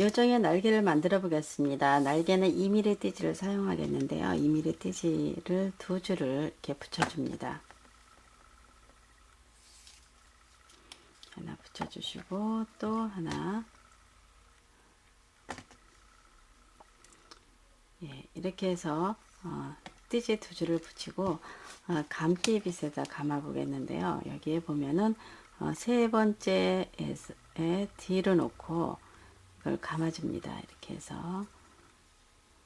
요정의 날개를 만들어 보겠습니다. 날개는 2mm 띠지를 사용하겠는데요. 2mm 띠지를 두 줄을 이렇게 붙여줍니다. 하나 붙여주시고 또 하나 예, 이렇게 해서 어, 띠지 두 줄을 붙이고 어, 감기 빛에다 감아 보겠는데요. 여기에 보면은 어, 세 번째에 뒤로 놓고 이걸 감아줍니다. 이렇게 해서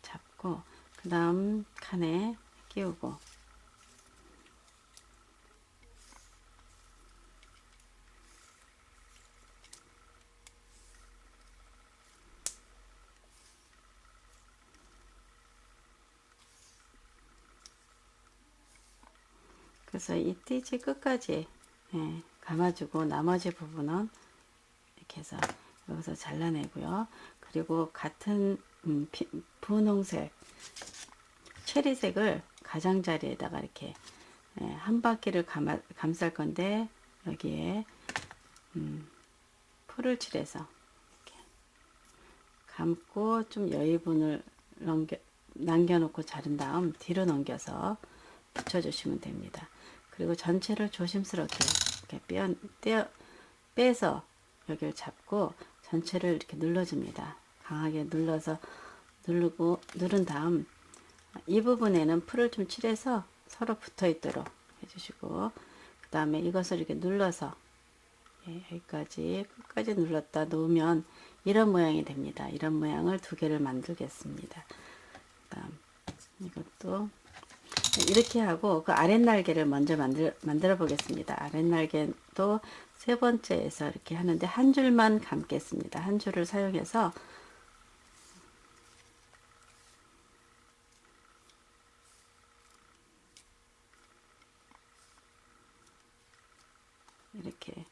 잡고 그 다음 칸에 끼우고 그래서 이 띠지 끝까지 예, 감아주고 나머지 부분은 이렇게 해서 여기서 잘라내고요. 그리고 같은 음, 피, 분홍색 체리색을 가장자리에다가 이렇게 예, 한 바퀴를 감아, 감쌀 건데 여기에 음, 풀을 칠해서 이렇게 감고 좀 여유분을 넘겨, 남겨놓고 자른 다음 뒤로 넘겨서 붙여주시면 됩니다. 그리고 전체를 조심스럽게 이렇게 빼, 떼어, 빼서 여기를 잡고 전체를 이렇게 눌러줍니다. 강하게 눌러서 누르고 누른 다음 이 부분에는 풀을 좀 칠해서 서로 붙어 있도록 해주시고 그 다음에 이것을 이렇게 눌러서 예, 여기까지 끝까지 눌렀다 놓으면 이런 모양이 됩니다. 이런 모양을 두 개를 만들겠습니다. 그 다음 이것도 이렇게 하고 그 아랫날개를 먼저 만들, 만들어 보겠습니다. 아랫날개도 세 번째에서 이렇게 하는데 한 줄만 감겠습니다. 한 줄을 사용해서 이렇게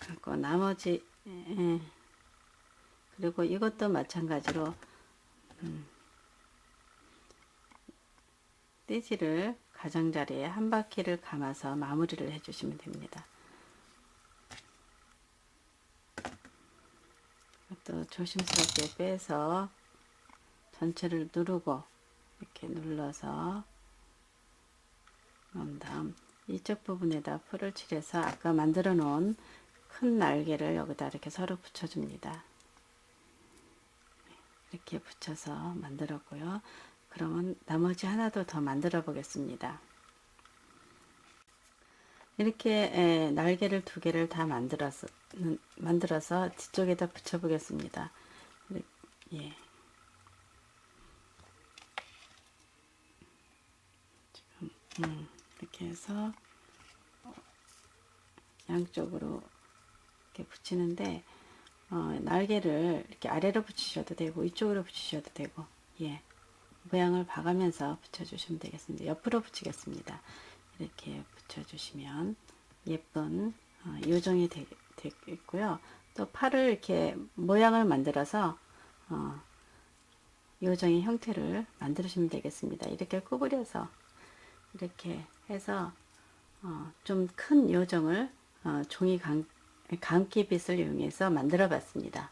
하고 나머지 예, 그리고 이것도 마찬가지로 음, 띠지를 가장자리에 한 바퀴를 감아서 마무리를 해주시면 됩니다. 또 조심스럽게 빼서 전체를 누르고 이렇게 눌러서 그런 다음 이쪽 부분에다 풀을 칠해서 아까 만들어 놓은 큰 날개를 여기다 이렇게 서로 붙여줍니다. 이렇게 붙여서 만들었고요. 그러면 나머지 하나도 더 만들어 보겠습니다. 이렇게 에, 날개를 두 개를 다 만들어서 만들어서 뒤쪽에다 붙여 보겠습니다. 예. 지금 음, 이렇게 해서 양쪽으로 이렇게 붙이는데 어, 날개를 이렇게 아래로 붙이셔도 되고 이쪽으로 붙이셔도 되고 예. 모양을 봐가면서 붙여주시면 되겠습니다. 옆으로 붙이겠습니다. 이렇게 붙여주시면 예쁜 어, 요정이 되, 되겠고요. 또 팔을 이렇게 모양을 만들어서 어, 요정의 형태를 만들으시면 되겠습니다. 이렇게 구부려서 이렇게 해서 어, 좀 큰 요정을 어, 종이 감, 감기빗을 이용해서 만들어 봤습니다.